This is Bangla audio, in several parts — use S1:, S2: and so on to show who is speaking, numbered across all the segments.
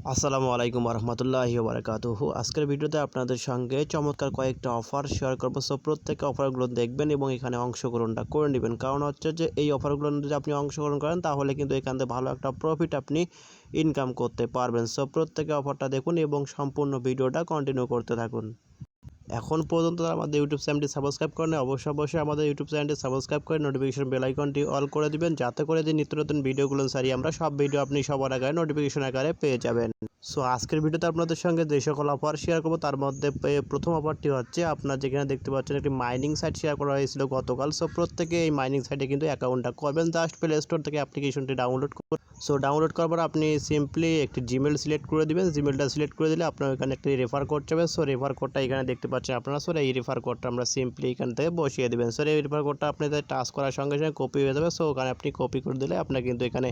S1: আসসালামু আলাইকুম রহমতুল্লাহি বারকাতুহু আজকের ভিডিওতে আপনাদের সঙ্গে চমৎকার কয়েকটা অফার শেয়ার করব। সো প্রত্যেকে অফারগুলো দেখবেন এবং এখানে অংশগ্রহণটা করে নেবেন। কারণ হচ্ছে যে এই অফারগুলো যদি আপনি অংশগ্রহণ করেন, তাহলে কিন্তু এখান থেকে ভালো একটা প্রফিট আপনি ইনকাম করতে পারবেন। সো প্রত্যেকে অফারটা দেখুন এবং সম্পূর্ণ ভিডিওটা কন্টিনিউ করতে থাকুন। এখন পর্যন্ত যারা আমাদের ইউটিউব চ্যানেলটি সাবস্ক্রাইব করেন অবশ্যই অবশ্যই আমাদের ইউটিউব চ্যানেলটি সাবস্ক্রাইব করে নোটিফিকেশন বেল আইকনটি অল করে দিবেন, যাতে করে যে নিত্য নতুন ভিডিওগুলো সারি আমরা সব ভিডিও আপনি সবার আগে নোটিফিকেশন আকারে পেয়ে যাবেন। সো আজকের ভিডিওতে আপনাদের সঙ্গে যে সকল অফার শেয়ার করব, তার মধ্যে প্রথম অফারটি হচ্ছে আপনার যেখানে দেখতে পাচ্ছেন একটি মাইনিং সাইট শেয়ার করা হয়েছিল গতকাল। সো প্রত্যেকে এই মাইনিং সাইটে কিন্তু অ্যাকাউন্টটা করবেন জাস্ট প্লে স্টোর থেকে অ্যাপ্লিকেশনটি ডাউনলোড করুন। সো ডাউনলোড করার পর আপনি সিম্পলি একটি জিমেল সিলেক্ট করে দিবেন। জিমেলটা সিলেক্ট করে দিলে আপনার এখানে একটি রেফার কোড যাবে। সো রেফার কোডটা এখানে দেখতে আপনারা সরে, এই রিফার কোডটা আমরা সিম্পলি এখান থেকে বসিয়ে দেবেন। সরে এই রিফার কোডটা আপনাদের টাচ করার সঙ্গে সঙ্গে কপি হয়ে যাবে সো ওখানে আপনি কপি করে দিলে আপনার কিন্তু এখানে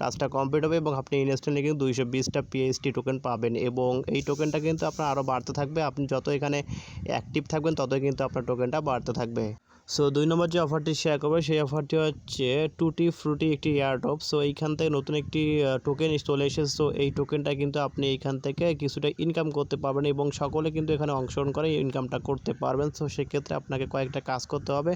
S1: কাজটা কমপ্লিট হবে এবং আপনি ইনস্ট্যান্টলি কিন্তু দুইশো বিশটা পিএইচটি টোকেন পাবেন এবং এই টোকেনটা কিন্তু আপনার আরও বাড়তে থাকবে। আপনি যত এখানে অ্যাক্টিভ থাকবেন, ততই কিন্তু আপনার টোকেনটা বাড়তে থাকবে। সো দুই নম্বর যে অফারটি শেয়ার করবে, সেই অফারটি হচ্ছে টুটি ফ্রুটি একটি এয়ারড্রপ সো এইখান থেকে নতুন একটি টোকেন চলে এসেছে। সো এই টোকেনটা কিন্তু আপনি এইখান থেকে কিছুটা ইনকাম করতে পারবেন এবং সকলে কিন্তু এখানে অংশগ্রহণ করে ইনকামটা করতে পারবেন। সো সেক্ষেত্রে আপনাকে কয়েকটা কাজ করতে হবে।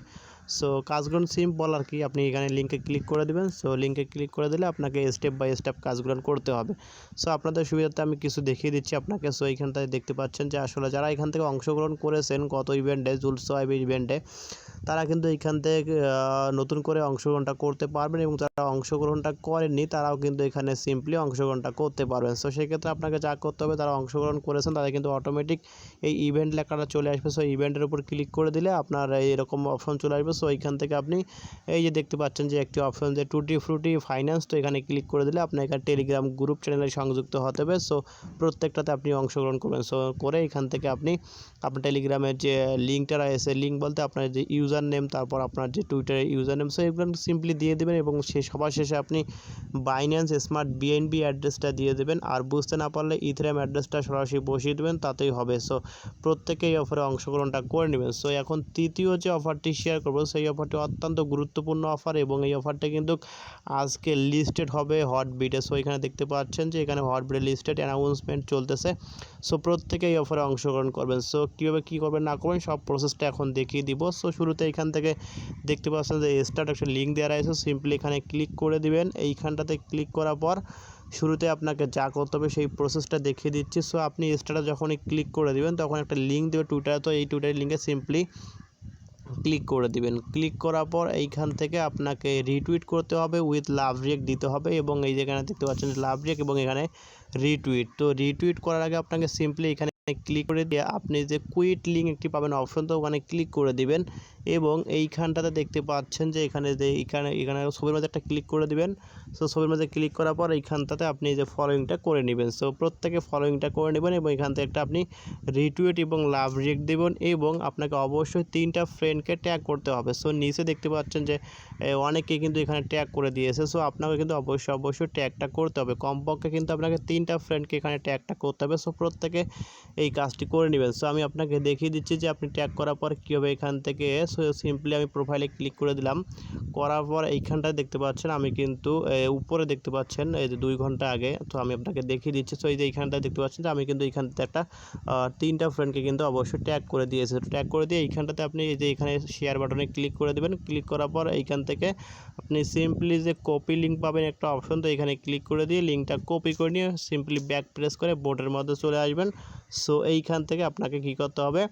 S1: সো কাজগুলো সিম্পল আর কি? আপনি এখানে লিঙ্কে ক্লিক করে দেবেন। সো লিঙ্কে ক্লিক করে দিলে আপনাকে স্টেপ বাই স্টেপ কাজগুলো করতে হবে। সো আপনাদের সুবিধাতে আমি কিছু দেখিয়ে দিচ্ছি আপনাকে। সো এইখানটায় দেখতে পাচ্ছেন যে আসলে যারা এখান থেকে অংশগ্রহণ করেছেন, গত ইভেন্টে জুলসোয়াইব ইভেন্টে তারা কিন্তু এখান থেকে নতুন করে অংশগ্রহণটা করতে পারবেন এবং যারা অংশগ্রহণটা করেননি, তারাও কিন্তু এখানে সিম্পলি অংশগ্রহণটা করতে পারবেন। সো সেক্ষেত্রে আপনাকে যা করতে হবে তারা অংশগ্রহণ করেছেন, তাদের কিন্তু অটোমেটিক এই ইভেন্ট লেখাটা চলে আসবে। সো ইভেন্টের উপর ক্লিক করে দিলে আপনার এরকম অপশন চলে আসবে। সো এইখান থেকে আপনি এই যে দেখতে পাচ্ছেন যে একটি অপশন যে টুটি ফ্রুটি ফাইন্যান্স তো এখানে ক্লিক করে দিলে আপনার এখানে টেলিগ্রাম গ্রুপ চ্যানেলে সংযুক্ত হতে হবে। সো প্রত্যেকটাতে আপনি অংশগ্রহণ করবেন। সো করে এখান থেকে আপনি আপনার টেলিগ্রামের যে লিঙ্কটা রয়েছে লিঙ্ক বলতে আপনার যে ইউজার নেম তারপর আপনার যে টুইটারের ইউজার নেম সো এগুলো সিম্পলি দিয়ে দেবেন এবং সে সবার শেষে আপনি বাইন্যান্স স্মার্ট বিএনবি অ্যাড্রেসটা দিয়ে দেবেন। আর বুঝতে না পারলে ইথেরাম অ্যাড্রেসটা সরাসরি বসিয়ে দেবেন, তাতেই হবে। সো প্রত্যেকেই অফারে অংশগ্রহণটা করে নেবেন। সো এখন তৃতীয় যে অফারটি শেয়ার করব সেই অফারটি অত্যন্ত গুরুত্বপূর্ণ অফার এবং এই অফারটা কিন্তু আজকে লিস্টেড হবে হটবিটে সো এখানে দেখতে পাচ্ছেন যে এখানে হটবিটে লিস্টেড অ্যানাউন্সমেন্ট চলতেছে। সো প্রত্যেকে এই অফারে অংশগ্রহণ করবেন। সো কীভাবে কী করবেন না করবেন সব প্রসেসটা এখন দেখিয়ে দিব। সো শুরুতে এখান থেকে দেখতে পাচ্ছেন যে স্টার্ট একটা লিঙ্ক দেওয়া রয়েছে। সিম্পলি এখানে ক্লিক করে দিবেন। এইখানটাতে ক্লিক করার পর শুরুতে আপনাকে যা করতে হবে সেই প্রসেসটা দেখিয়ে দিচ্ছি। সো আপনি স্টার্টে যখনই ক্লিক করে দিবেন, তখন একটা লিঙ্ক দেবে টুইটারে তো এই টুইটারের লিঙ্কে সিম্পলি ক্লিক করে দিবেন। ক্লিক করার পর এইখান থেকে আপনাকে রিটুইট করতে হবে উইথ লাভ রিয়েক্ট দিতে হবে এবং এই যেখানে দেখতে পাচ্ছেন লাভ রিয়েক্ট এবং এখানে রিটুইট তো রিটুইট করার আগে আপনাকে সিম্পলি এখানে ক্লিক করে দিয়ে আপনি যে কুইট লিঙ্ক একটি পাবেন অপশন তো ওখানে ক্লিক করে দিবেন এবং এইখানটাতে দেখতে পাচ্ছেন যে এখানে যে এখানে এখানে ছবির মধ্যে একটা ক্লিক করে দিবেন। সো ছবির মধ্যে ক্লিক করার পর এইখানটাতে আপনি যে ফলোয়িংটা করে নেবেন। সো প্রত্যেকে ফলোয়িংটা করে নেবেন এবং এখান থেকে একটা আপনি রিটুইট এবং লাভ রিয়েক্ট দেবেন এবং আপনাকে অবশ্যই তিনটা ফ্রেন্ডকে ট্যাগ করতে হবে। সো নিচে দেখতে পাচ্ছেন যে অনেকে কিন্তু এখানে ট্যাগ করে দিয়েছে। সো আপনাকে কিন্তু অবশ্যই অবশ্যই ট্যাগটা করতে হবে। কমপক্ষে কিন্তু আপনাকে তিনটা ফ্রেন্ডকে এখানে ট্যাগটা করতে হবে। সো প্রত্যেকে এই কাজটি করে নেবেন। সো আমি আপনাকে দেখিয়ে দিচ্ছি যে আপনি ট্যাগ করার পর কীভাবে এখান থেকে সো সিম্পলি আমি প্রোফাইলে ক্লিক করে দিলাম। করার পর এইখানটায় দেখতে পাচ্ছেন, আমি কিন্তু উপরে দেখতে পাচ্ছেন, এই যে দুই ঘণ্টা আগে। তো আমি আপনাকে দেখিয়ে দিচ্ছি সো এই যে এইখানটায় দেখতে পাচ্ছেন যে আমি কিন্তু এইখানটাতে একটা তিনটা ফ্রেন্ডকে কিন্তু অবশ্যই ট্যাগ করে দিয়েছে। ট্যাগ করে দিয়ে এইখানটাতে আপনি এই যে এখানে শেয়ার বাটনে ক্লিক করে দেবেন। ক্লিক করার পর এইখান থেকে আপনি সিম্পলি যে কপি লিঙ্ক পাবেন একটা অপশন তো এখানে ক্লিক করে দিয়ে লিঙ্কটা কপি করে নিয়ে সিম্পলি ব্যাক প্রেস করে বোর্ডের মধ্যে চলে আসবেন। সো এইখান থেকে আপনাকে কী করতে হবে?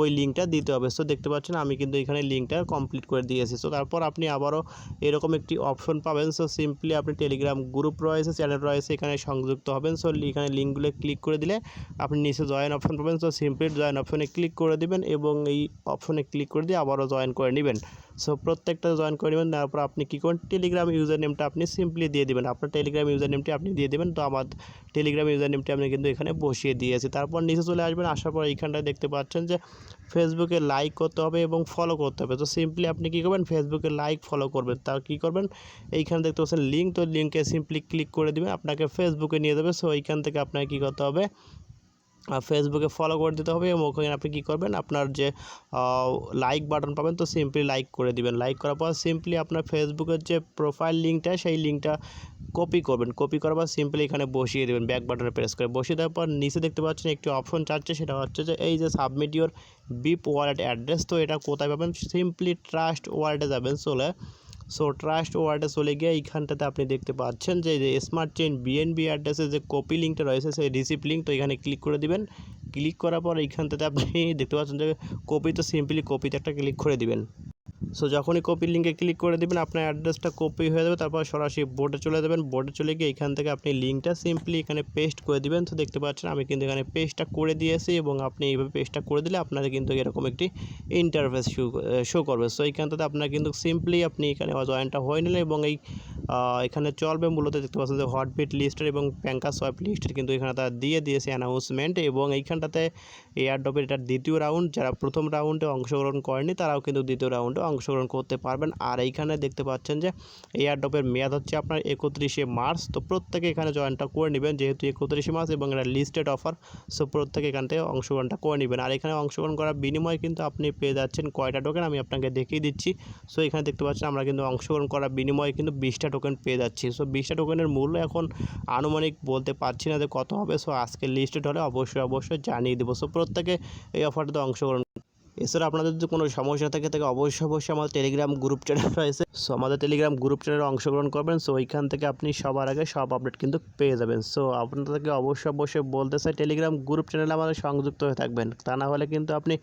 S1: ওই লিঙ্কটা দিতে হবে। সো দেখতে পাচ্ছেন আমি কিন্তু এখানে লিঙ্কটা কমপ্লিট করে দিয়েছি। সো তারপর আপনি আবারও এরকম একটি অপশন পাবেন। সো সিম্পলি আপনি টেলিগ্রাম গ্রুপ রয়েছে চ্যানেল রয়েছে, এখানে সংযুক্ত হবেন। সো এখানে লিঙ্কগুলো ক্লিক করে দিলে আপনি নিচে জয়েন অপশন পাবেন। সো সিম্পলি জয়েন অপশনে ক্লিক করে দিবেন এবং এই অপশনে ক্লিক করে দিয়ে আবারও জয়েন করে নেবেন। সো প্রত্যেকটা জয়েন করে নেবেন তারপর আপনি কী করেন টেলিগ্রাম ইউজার নেমটা আপনি সিম্পলি দিয়ে দেবেন। আপনার টেলিগ্রাম ইউজার নেমটি আপনি দিয়ে দেবেন। তো আমার টেলিগ্রাম ইউজার নেমটি আমি কিন্তু এখানে বসিয়ে দিয়েছি। তারপর নিচে চলে আসবেন, আসার পর এইখানটায় দেখতে পাচ্ছেন যে ফেসবুকে লাইক করতে হবে এবং ফলো করতে হবে। তো সিম্পলি আপনি কী করবেন? ফেসবুকে লাইক ফলো করবেন। তার কী করবেন? এইখানে দেখতে পাচ্ছেন লিঙ্ক তো লিঙ্কে সিম্পলি ক্লিক করে দিবেন। আপনাকে ফেসবুকে নিয়ে যাবে। সো এইখান থেকে আপনাকে কী করতে হবে? ফেসবুকে ফলো করে দিতে হবে এবং ওখানে আপনি কী করবেন? আপনার যে লাইক বাটন পাবেন, তো সিম্পলি লাইক করে দিবেন। লাইক করার পর সিম্পলি আপনার ফেসবুকের যে প্রোফাইল লিঙ্কটা সেই লিঙ্কটা কপি করবেন। কপি করার পর সিম্পলি এখানে বসিয়ে দেবেন ব্যাক বাটনে প্রেস করে। বসিয়ে দেওয়ার পর নিচে দেখতে পাচ্ছেন একটি অপশন চাচ্ছে, সেটা হচ্ছে যে, এই যে submit your BEP wallet address তো এটা কোথায় পাবেন? সিম্পলি ট্রাস্ট ওয়ালেটে যাবেন। চলে সো ট্রাস্ট ওয়ার্ডে চলে গিয়ে এইখানটাতে আপনি দেখতে পাচ্ছেন যে স্মার্ট চেইন বিএনবি অ্যাড্রেসে যে কপি লিঙ্কটা রয়েছে, সেই রিসিপ লিঙ্ক তো এখানে ক্লিক করে দিবেন। ক্লিক করার পর এইখানটাতে আপনি দেখতে পাচ্ছেন যে কপি তো সিম্পলি কপিতে একটা ক্লিক করে দিবেন। সো যখনই কপি লিঙ্কে ক্লিক করে দেবেন, আপনার অ্যাড্রেসটা কপি হয়ে যাবে, তারপর সরাসরি বোর্ডে চলে যাবেন। বোর্ডে চলে গিয়ে এখান থেকে আপনি লিঙ্কটা সিম্পলি এখানে পেস্ট করে দিবেন। তো দেখতে পাচ্ছেন, আমি কিন্তু এখানে পেস্টটা করে দিয়েছি এবং আপনি এইভাবে পেস্টটা করে দিলে আপনাদের কিন্তু এরকম একটি ইন্টারফেস শো করবে। সো এইখানটাতে আপনার কিন্তু সিম্পলি আপনি এখানে জয়েনটা হয়ে নিলে এবং এই এখানে চলবে মূলত দেখতে পাচ্ছেন যে হটবিট লিস্টের এবং প্যাঙ্কা সোয়াইপ লিস্টের কিন্তু এখানে তারা দিয়ে দিয়েছে অ্যানাউন্সমেন্ট এবং এইখানটাতে এয়ারডপের এটা দ্বিতীয় রাউন্ড যারা প্রথম রাউন্ডে অংশগ্রহণ করেনি, তারাও কিন্তু দ্বিতীয় রাউন্ডে অংশগ্রহণ করতে পারবেন। আর এইখানে দেখতে পাচ্ছেন যে এয়ারডপের মেয়াদ হচ্ছে আপনার একত্রিশে মার্চ, তো প্রত্যেকে এখানে জয়েনটা করে নেবেন, যেহেতু একত্রিশে মার্চ এবং এটা লিস্টেড অফার সো প্রত্যেকে এখান থেকে অংশগ্রহণটা করে নেবেন। আর এখানে অংশগ্রহণ করার বিনিময়ে কিন্তু আপনি পেয়ে যাচ্ছেন কয়টা টোকেন আমি আপনাকে দেখিয়ে দিচ্ছি। সো এখানে দেখতে পাচ্ছেন আমরা কিন্তু অংশগ্রহণ করার বিনিময়ে কিন্তু বিশটা টোকেন পেয়ে যাচ্ছি। সো বিশটা টোকেনের মূল্য এখন আনুমানিক বলতে পারছি না যে কত হবে। সো আজকে লিস্টেড হলে অবশ্যই অবশ্যই জানিয়ে দেবো। সো প্রত্যেকে এই অফারটাতে অংশগ্রহণ এছাড়া আপনাদের যদি কোনো সমস্যা থাকে, তাকে অবশ্যই অবশ্যই আমাদের টেলিগ্রাম গ্রুপ চ্যানেল রয়েছে। সো আমাদের টেলিগ্রাম গ্রুপ চ্যানেলে অংশগ্রহণ করবেন। সো ওইখান থেকে আপনি সবার আগে সব আপডেট কিন্তু পেয়ে যাবেন। সো আপনাদেরকে অবশ্যই অবশ্যই বলতে চাই টেলিগ্রাম গ্রুপ চ্যানেলে আমাদের সংযুক্ত হয়ে থাকবেন। তা না হলে কিন্তু আপনি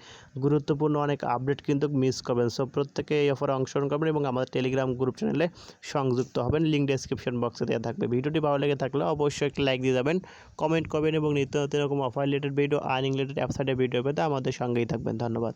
S1: গুরুত্বপূর্ণ অনেক আপডেট কিন্তু মিস করবেন। সো প্রত্যেকে এই অফারে অংশগ্রহণ করবেন এবং আমাদের টেলিগ্রাম গ্রুপ চ্যানেলে সংযুক্ত হবেন। লিঙ্ক ডেসক্রিপশন বক্সে দেওয়া থাকবে। ভিডিওটি ভালো লেগে থাকলে অবশ্যই একটি লাইক দিয়ে যাবেন। কমেন্ট করবেন এবং নিত্য নতুন এরকম offer related video earning related অ্যাপসাইডের video পেতে আমাদের সঙ্গেই থাকবেন। ধন্যবাদ।